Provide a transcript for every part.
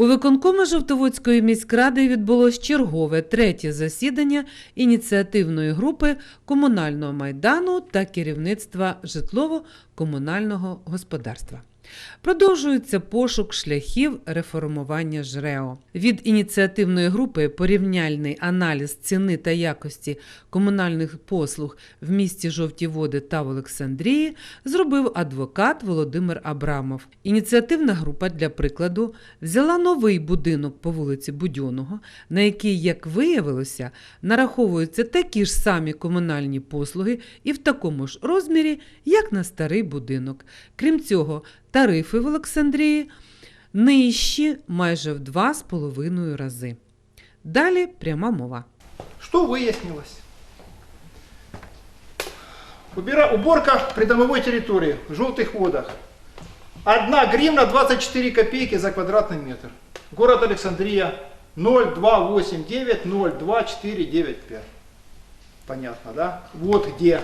У виконкому Жовтоводської міськради відбулось чергове третє засідання ініціативної групи комунального майдану та керівництва житлово-комунального господарства. Продовжується пошук шляхів реформування ЖРЕО. Від ініціативної групи порівняльний аналіз ціни та якості комунальних послуг в місті Жовті Води та в Олександрії зробив адвокат Володимир Абрамов. Ініціативна група, для прикладу, взяла новий будинок по вулиці Будьоного, на який, як виявилося, нараховуються такі ж самі комунальні послуги і в такому ж розмірі, як на старий будинок. Крім цього, тарифи в Олександрії нижчі майже в два з половиною рази. Далі пряма мова. Что выяснилось? Убира- Уборка придомовой территории в желтых водах. Одна гривна 24 копейки за квадратный метр. Город Александрия 0289 02495. Понятно, да? Вот где.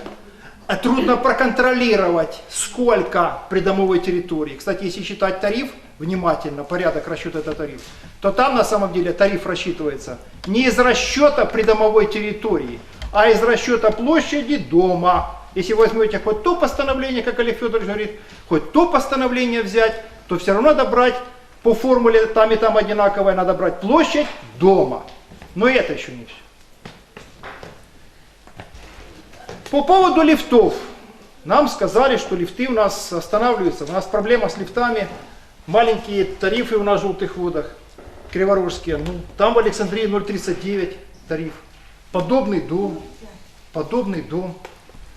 а трудно проконтролировать, сколько придомовой территории. Кстати, если считать тариф внимательно, порядок расчета этого тарифа, то там на самом деле тариф рассчитывается не из расчета придомовой территории, а из расчета площади дома. Если возьмете хоть то постановление, как Олег Федорович говорит, хоть то постановление взять, то все равно надо брать по формуле там и там одинаковое, надо брать площадь дома. Но это еще не все. По поводу лифтов. Нам сказали, что лифты у нас останавливаются. У нас проблема с лифтами. Маленькие тарифы у нас в желтых водах. Криворожские. Ну, там в Александрии 0,39 тариф. Подобный дом. Подобный дом.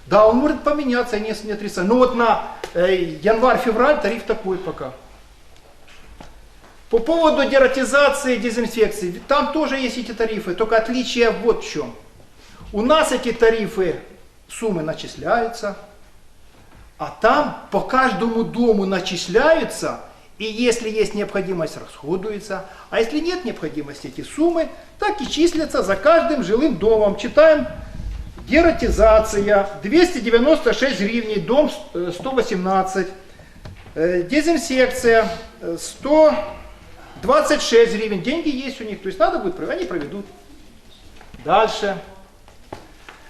Да, он может поменяться, не, не отрицаю. Но вот на э, январь-февраль тариф такой пока. По поводу дератизации, дезинфекции, там тоже есть эти тарифы, только отличие вот в чем. У нас эти тарифы, суммы начисляются, а там по каждому дому начисляются, и если есть необходимость, расходуется. А если нет необходимости, эти суммы так и числятся за каждым жилым домом. Читаем дератизация 296 гривней, дом э, 118. Э, Дезинсекция э, 126 гривен. Деньги есть у них, то есть надо будет, они проведут. Дальше.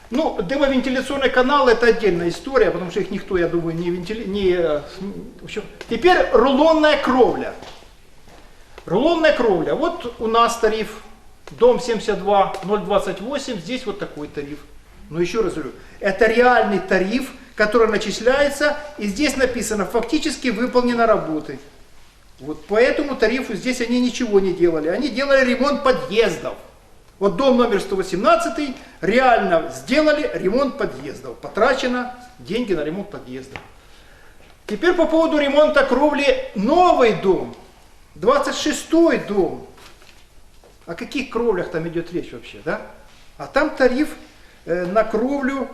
Ну, дымовентиляционный канал это отдельная история, потому что их никто, я думаю, не вентили... Не, в общем, теперь рулонная кровля. Рулонная кровля. Вот у нас тариф дом 72 028, здесь вот такой тариф. Но еще раз говорю, это реальный тариф, который начисляется, и здесь написано, фактически выполнены работы. Вот по этому тарифу здесь они ничего не делали. Они делали ремонт подъездов. Вот дом номер 118 реально сделали ремонт подъездов. Потрачено деньги на ремонт подъездов. Теперь по поводу ремонта кровли новый дом. 26 дом. О каких кровлях там идет речь вообще, да? А там тариф э, на кровлю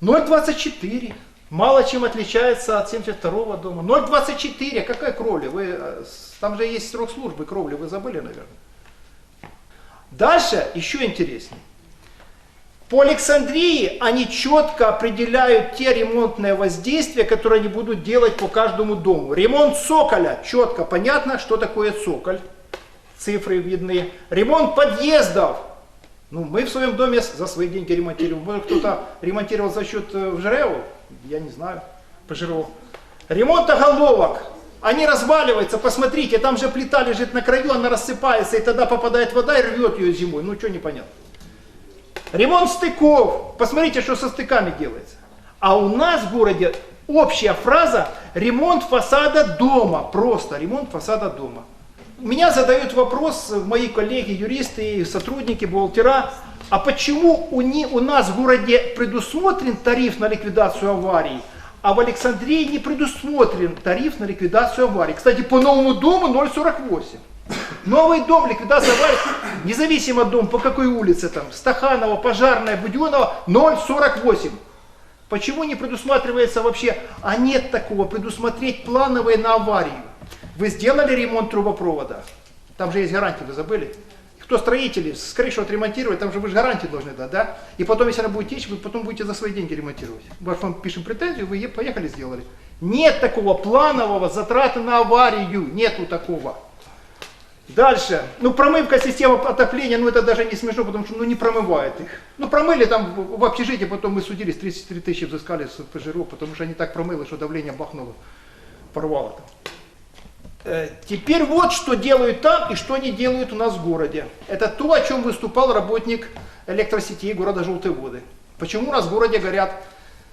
0,24. Мало чем отличается от 72 дома. 0,24. Какая кровля? Вы, э, там же есть срок службы кровли, вы забыли, наверное. Дальше еще интереснее. По Александрии они четко определяют те ремонтные воздействия, которые они будут делать по каждому дому. Ремонт цоколя, четко понятно, что такое цоколь. Цифры видны. Ремонт подъездов. Ну, мы в своем доме за свои деньги ремонтируем. Может, кто-то ремонтировал за счет э, в ЖРЭО? Я не знаю. По ЖРО. Ремонт оголовок. Они разваливаются, посмотрите, там же плита лежит на краю, она рассыпается, и тогда попадает вода и рвет ее зимой. Ну, что непонятно. Ремонт стыков. Посмотрите, что со стыками делается. А у нас в городе общая фраза ремонт фасада дома. Просто ремонт фасада дома. Меня задают вопрос мои коллеги, юристы, сотрудники, бухгалтера, а почему у, не- у нас в городе предусмотрен тариф на ликвидацию аварий, а в Александрии не предусмотрен тариф на ликвидацию аварий. Кстати, по новому дому 0,48. Новый дом, ликвидация аварий, независимо от дома, по какой улице там, Стаханова, Пожарная, Буденова, 0,48. Почему не предусматривается вообще, а нет такого, предусмотреть плановые на аварию? Вы сделали ремонт трубопровода? Там же есть гарантия, вы забыли? Кто строители, скорее всего, отремонтировать, там же вы же гарантии должны дать, да? И потом, если она будет течь, вы потом будете за свои деньги ремонтировать. Мы вам пишем претензию, вы поехали, сделали. Нет такого планового затраты на аварию, нету такого. Дальше. Ну, промывка системы отопления, ну, это даже не смешно, потому что, ну, не промывает их. Ну, промыли там в общежитии, потом мы судились, 33 тысячи взыскали с ПЖРО, потому что они так промыли, что давление бахнуло, порвало там. Э, Теперь вот что делают там и что они делают у нас в городе. Это то, о чем выступал работник электросетей города Желтые Воды. Почему у нас в городе горят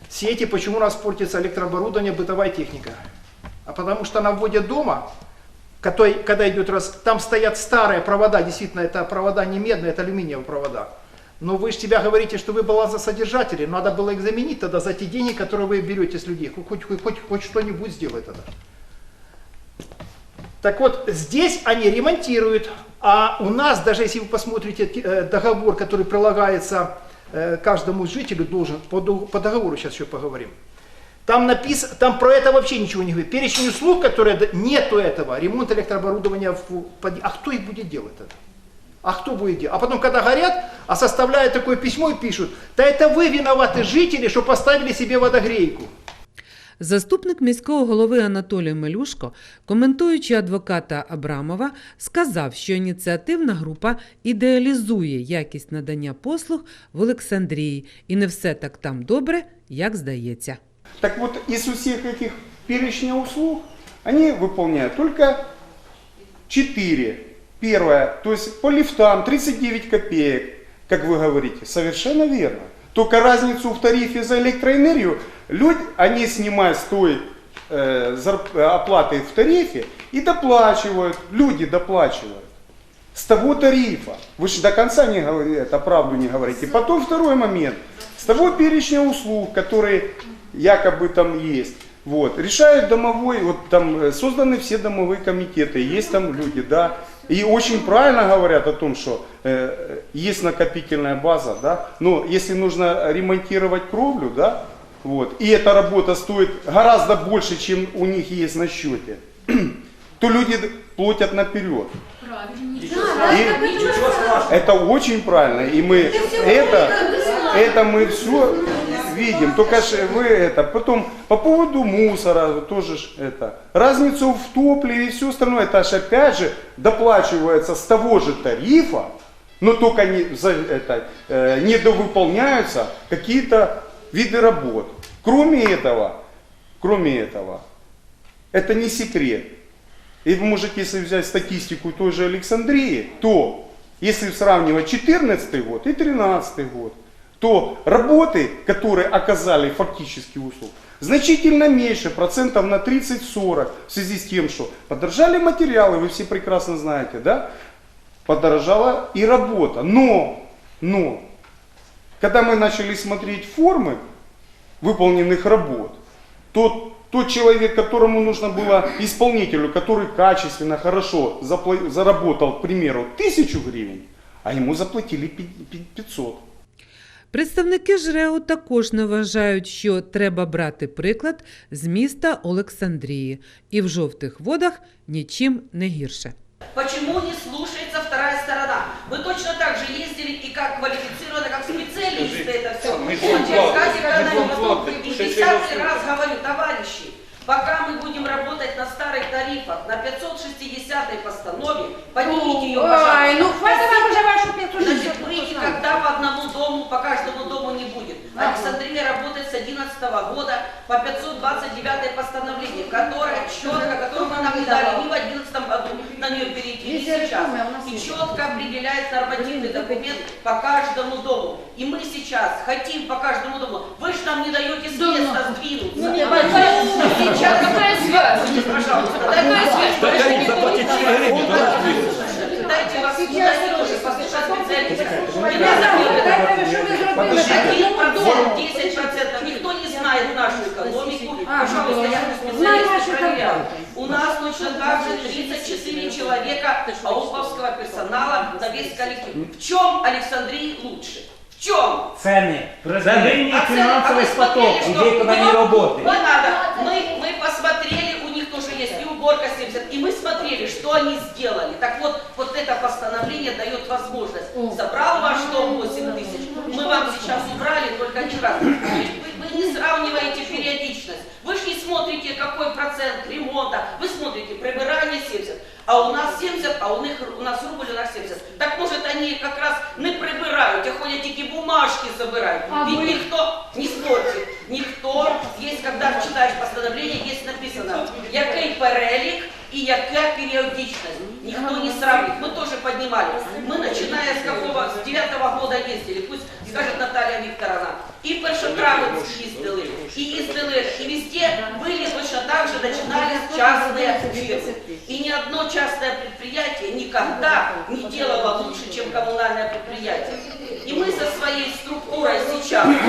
сети, почему у нас портится электрооборудование, бытовая техника. А потому что на вводе дома, когда идет раз, там стоят старые провода, действительно, это провода не медные, это алюминиевые провода. Но вы же себя говорите, что вы балансосодержатели, надо было их заменить тогда за те деньги, которые вы берете с людей. Хоть, хоть, хоть, хоть что-нибудь сделать тогда. Так вот, здесь они ремонтируют, а у нас, даже если вы посмотрите э, договор, который прилагается э, каждому жителю, должен, по, дог- по договору сейчас еще поговорим, там написано, там про это вообще ничего не говорит. Перечень услуг, которые нету этого, ремонт электрооборудования, в, а кто их будет делать это? А кто будет делать? А потом, когда горят, а составляют такое письмо и пишут, да это вы виноваты жители, что поставили себе водогрейку. Заступник міського голови Анатолій Мелюшко, коментуючи адвоката Абрамова, сказав, що ініціативна група ідеалізує якість надання послуг в Олександрії, і не все так там добре, як здається. Так вот, из всех этих перечня услуг они выполняют только 4. Первое, то есть по лифтам 39 копеек, как вы говорите, совершенно верно. Только разницу в тарифе за электроэнергию Люди, они снимают с той э, зарп- оплаты в тарифе и доплачивают, люди доплачивают. С того тарифа. Вы же до конца не говорите, это правду не говорите. Потом второй момент. С того перечня услуг, которые якобы там есть. Вот. Решают домовой, вот там э, созданы все домовые комитеты, есть там люди, да. И очень правильно говорят о том, что э, есть накопительная база, да. Но если нужно ремонтировать кровлю, да, вот, и эта работа стоит гораздо больше, чем у них есть на счете, то люди платят наперед. И это очень правильно. И мы это, это мы все видим. Только ж вы это. Потом по поводу мусора тоже ж это. Разницу в топливе и все остальное, это ж опять же доплачивается с того же тарифа, но только не, за, это, э, недовыполняются какие-то виды работ. Кроме этого, кроме этого, это не секрет. И вы можете, если взять статистику той же Александрии, то если сравнивать 14 год и 13 год, то работы, которые оказали фактический услуг, значительно меньше, процентов на 30-40, в связи с тем, что подорожали материалы, вы все прекрасно знаете, да? Подорожала и работа. Но, но, когда мы начали смотреть формы выполненных работ, то тот человек, которому нужно было исполнителю, который качественно, хорошо запла- заработал, к примеру, тысячу гривен, а ему заплатили пи- пи- 500. Представники ЖРЕУ також не вважають, що треба брати приклад з міста Олександрії, і в жовтих водах нічим не гірше. Почему не слушается вторая сторона? Вы точно так же ездили и как квалифицированно, как специалисты это все. И десятый раз говорю, товарищи, пока мы будем работать на старых тарифах, на 560 постанове, поднимите ее, Ой, ну пожалуйста. хватит вам уже вашу Значит, 560 мы никогда по одному дому, по каждому дому не будет. Александрия работает с 2011 года по 529 постановлению, которое четко, которое мы нам не дали в 2011 году на нее перейти, ни Везде сейчас. а И нет. четко определяет нормативный документ по каждому дому. И мы сейчас хотим по каждому дому. Вы же нам не даете с места сдвинуться. Ну, не Поэтому сейчас какая связь? Пожалуйста, какая связь? Дайте вас, не дайте тоже послушать специалистов. Не надо делать один процент, десять процентов. Никто не знает нашу экономику. Пожалуйста, я не Знаю вашу специалист проверяю. У нас точно так же 34 человека ауповского персонала на весь коллектив. В чем Александрии лучше? В чем? Цены. А Завинні цены- а фінансовий вы поток смотрели, і что- виконані Ну, роботи. Не надо. Мы, мы посмотрели, у них тоже есть и уборка 70, и мы смотрели, что они сделали. Так вот, вот это постановление дает возможность. Забрал ваш дом 8 тысяч, мы вам сейчас убрали только один раз. Вы, вы не сравниваете периодичность. Вы же не смотрите, какой процент ремонта. Вы смотрите прибирание 70. а у нас 70, а у них у нас рубль, у нас 70. Так може вони как раз не прибирають, а ходять тільки бумажки забирають. А Ведь ви? ніхто не спорте, ніхто, є, коли читаєш постановлення, є написано, який перелік і яка періодичність. Ніхто не сравнит. Мы тоже поднимали. Мы, начиная с какого, с девятого года ездили, пусть скажет Наталья Викторовна. И Першотравенск ездили, и ездили, и везде были точно так же, начинались частные фирмы. И ни одно частное предприятие никогда не делало лучше, чем коммунальное предприятие. И мы со своей структурой сейчас, мы,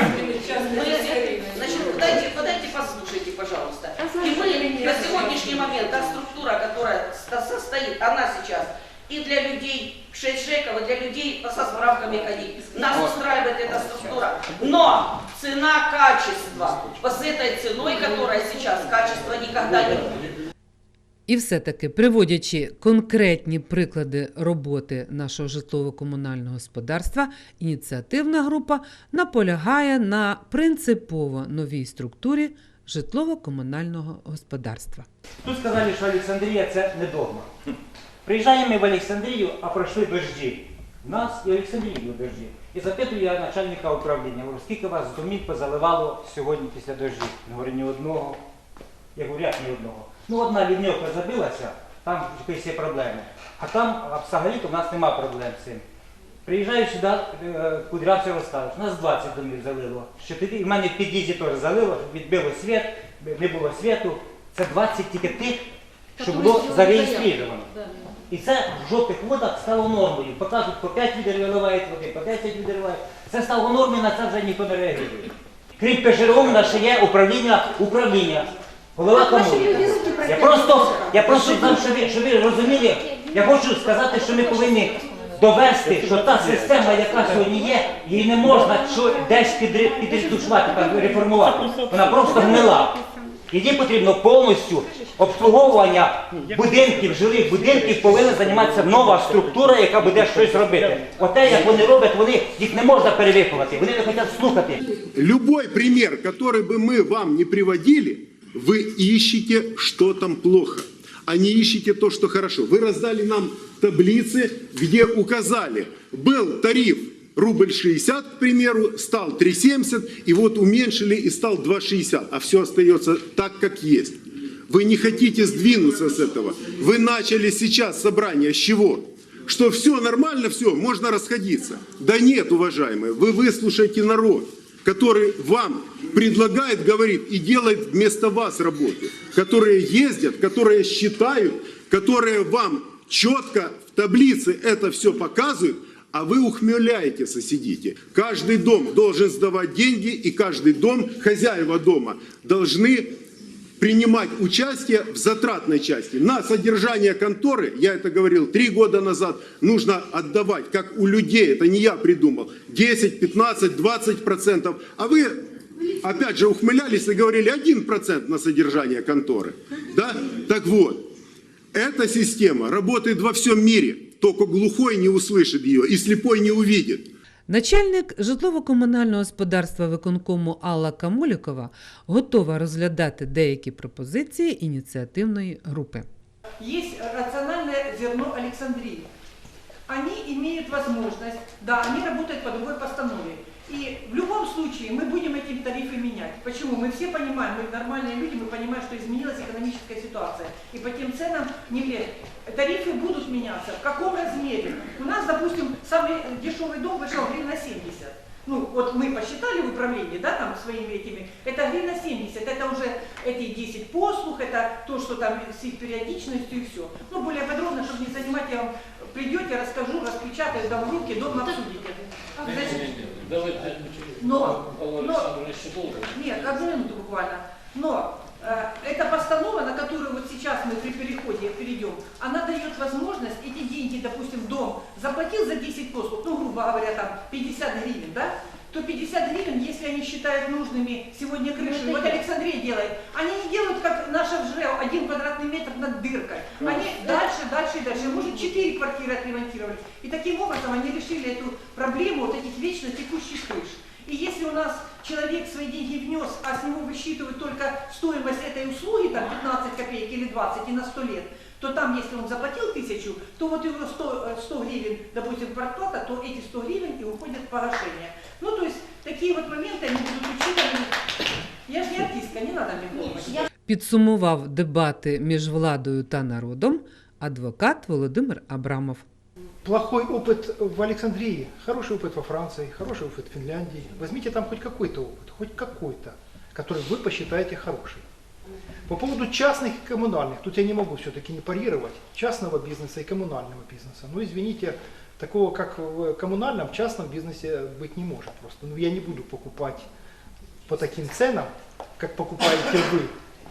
значит, подайте, подайте, послушайте, пожалуйста. И мы на сегодняшний момент, та структура, которая состоит, она сейчас и для людей 6 шеков, и для людей со справками ходить. Нас устраивает эта структура. Но цена качества, вот с этой ценой, которая сейчас, качество никогда не будет. І все-таки, приводячи конкретні приклади роботи нашого житлово-комунального господарства, ініціативна група наполягає на принципово новій структурі житлово-комунального господарства. Тут сказали, що Олександрія це не догма. Приїжджаємо ми в Олександрію, а пройшли дожді. Нас і в Олександрії дожді. І запитую я начальника управління, говорю, скільки вас домів позаливало сьогодні після дождів? Він говорить, ні одного. Я говорю, як ні одного. Ну, одна лівньовка забилася, там якісь є проблеми. А там а взагалі-то в нас нема проблем з цим. Приїжджаю сюди, е, розказує, у нас 20 домів залило. Що тоді, і в мене в під'їзді теж залило, відбило світ, не було світу. Це 20 тільки тих, що було зареєстровано. І це в жовтих водах стало нормою. Покажуть, по 5 відер виливають води, по 10 відер виливають. Це стало нормою, на це вже ніхто не реагує. Крім ПЖРО, в нас ще є управління, управління. Голова комунки. Я просто, я просто знав, що ви, що ви розуміли, я хочу сказати, що ми повинні довести, що та система, яка сьогодні є, її не можна що, десь підре- підретушувати, так, реформувати. Вона просто гнила. Її потрібно повністю обслуговування будинків, жилих будинків повинна займатися нова структура, яка буде щось робити. Оте, як вони роблять, вони їх не можна перевиховати, вони не хочуть слухати. Любой пример, который бы мы вам не приводили, вы ищете, что там плохо, а не ищете то, что хорошо. Вы раздали нам таблицы, где указали, был тариф рубль 60, к примеру, стал 3,70, и вот уменьшили и стал 2,60, а все остается так, как есть. Вы не хотите сдвинуться с этого. Вы начали сейчас собрание с чего? Что все нормально, все, можно расходиться. Да нет, уважаемые, вы выслушайте народ, который вам предлагает, говорит и делает вместо вас работу. Которые ездят, которые считают, которые вам четко в таблице это все показывают, а вы ухмыляетесь и. Каждый дом должен сдавать деньги, и каждый дом, хозяева дома, должны принимать участие в затратной части. На содержание конторы, я это говорил три года назад, нужно отдавать, как у людей, это не я придумал, 10, 15, 20 процентов. А вы, опять же, ухмылялись и говорили 1 процент на содержание конторы. Да? Так вот, эта система работает во всем мире, только глухой не услышит ее и слепой не увидит. Начальник житлово-комунального господарства виконкому Алла Камулікова готова розглядати деякі пропозиції ініціативної групи. есть рациональное зерно Александрии. Они имеют возможность, да, они работают по другой постанове. И в любом случае мы будем эти тарифы менять. Почему? Мы все понимаем, мы нормальные люди, мы понимаем, что изменилась экономическая ситуация. И по тем ценам не влияет. Тарифы будут меняться. В каком размере? У нас, допустим, самый дешевый дом вышел гривна 70. Ну, вот мы посчитали в управлении, да, там своими этими, это гривна 70, это уже эти 10 послуг, это то, что там с их периодичностью и все. Ну, более подробно, чтобы не занимать, я вам придете, расскажу, распечатаю, дам в руки, дома обсудите. Значит, Давайте, но, но, нет, одну минуту буквально. Но э, эта постанова, на которую вот сейчас мы при переходе перейдем, она дает возможность эти деньги, допустим, дом заплатил за 10 послуг, ну, грубо говоря, там 50 гривен, да? то 50 гривен, если они считают нужными сегодня крышу, вот Александрия делает, они не делают, как наша в ЖРЭО, один квадратный метр над дыркой. Они дальше, дальше и дальше. Может, 4 квартиры отремонтировали. И таким образом они решили эту проблему вот этих вечно текущих крыш. И если у нас человек свои деньги внес, а с него высчитывают только стоимость этой услуги, там 15 копеек или 20 и на 100 лет, то там, если он заплатил тысячу, то вот его 100, э, 100 гривен, допустим, квартплата, то эти 100 гривен и уходят в погашение. Ну, то есть, такие вот моменты, они будут учитываны. Я же не артистка, не надо мне помощь. Підсумував дебати між владою та народом адвокат Володимир Абрамов. Плохой опыт в Александрии, хороший опыт во Франции, хороший опыт в Финляндии. Возьмите там хоть какой-то опыт, хоть какой-то, который вы посчитаете хороший. По поводу частных и коммунальных, тут я не могу все-таки не парировать, частного бизнеса и коммунального бизнеса. Ну, извините, такого, как в коммунальном, частном бизнесе быть не может просто. Ну, я не буду покупать по таким ценам, как покупаете вы.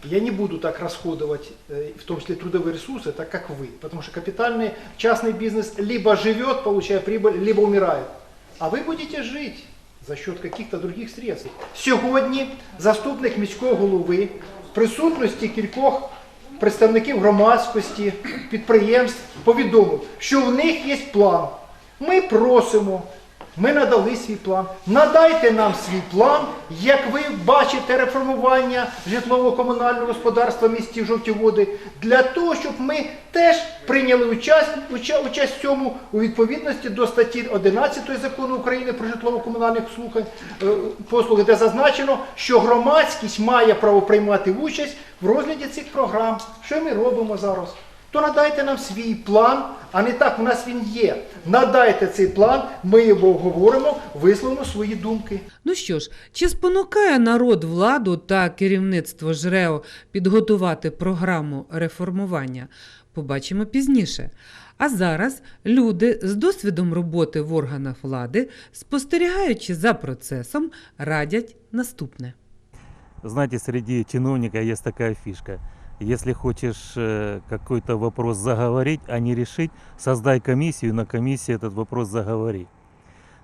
Я не буду так расходовать, э, в том числе трудовые ресурсы, так как вы. Потому что капитальный частный бизнес либо живет, получая прибыль, либо умирает. А вы будете жить за счет каких-то других средств. Сьогодні заступник міського голови в присутності кількох представників громадськості, підприємств повідомив, що в них є план. Ми просимо, ми надали свій план. Надайте нам свій план, як ви бачите реформування житлово-комунального господарства в місті Жовті Води, для того, щоб ми теж прийняли участь, участь в цьому у відповідності до статті 11 закону України про житлово-комунальних слухань, е, послуги, де зазначено, що громадськість має право приймати участь в розгляді цих програм. Що ми робимо зараз? То надайте нам свій план, а не так, у нас він є. Надайте цей план, ми його обговоримо, висловимо свої думки. Ну що ж, чи спонукає народ владу та керівництво ЖРЕО підготувати програму реформування? Побачимо пізніше. А зараз люди з досвідом роботи в органах влади, спостерігаючи за процесом, радять наступне. Знаете, среди чиновников есть такая фишка. Если хочешь э, какой-то вопрос заговорить, а не решить, создай комиссию, на комиссии этот вопрос заговори.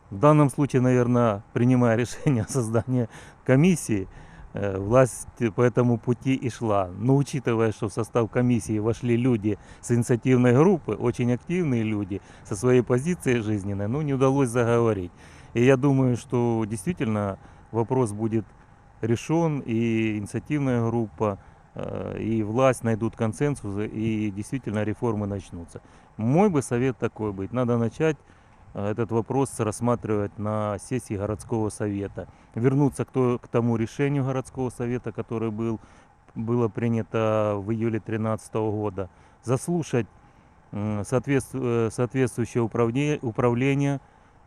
В данном случае, наверное, принимая решение о создании комиссии, э, власть по этому пути и шла. Но учитывая, что в состав комиссии вошли люди с инициативной группы, очень активные люди, со своей позицией жизненной, ну, не удалось заговорить. И я думаю, что действительно вопрос будет решен, и инициативная группа, и власть найдут консенсус, и действительно реформы начнутся. Мой бы совет такой быть. Надо начать э, этот вопрос рассматривать на сессии городского совета. Вернуться к, то- к тому решению городского совета, которое был, было принято в июле 2013 года. Заслушать э, соответствующее управление, управление,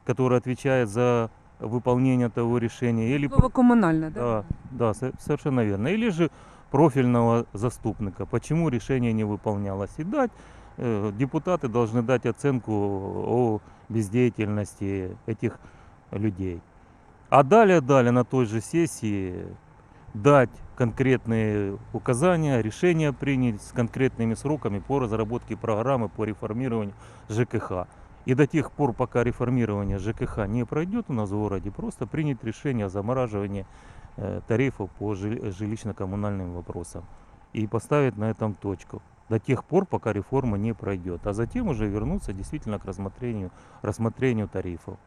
которое отвечает за выполнение того решения. Или комунальне, да, да, со- совершенно верно. Или же профильного заступника, почему решение не выполнялось. И дать, э, депутаты должны дать оценку о бездеятельности этих людей. А далее, далее на той же сессии дать конкретные указания, решения принять с конкретными сроками по разработке программы по реформированию ЖКХ. И до тех пор, пока реформирование ЖКХ не пройдет у нас в городе, просто принять решение о замораживании тарифов по жи- жилищно-коммунальным вопросам. И поставить на этом точку. До тех пор, пока реформа не пройдет. А затем уже вернуться действительно к рассмотрению, рассмотрению тарифов.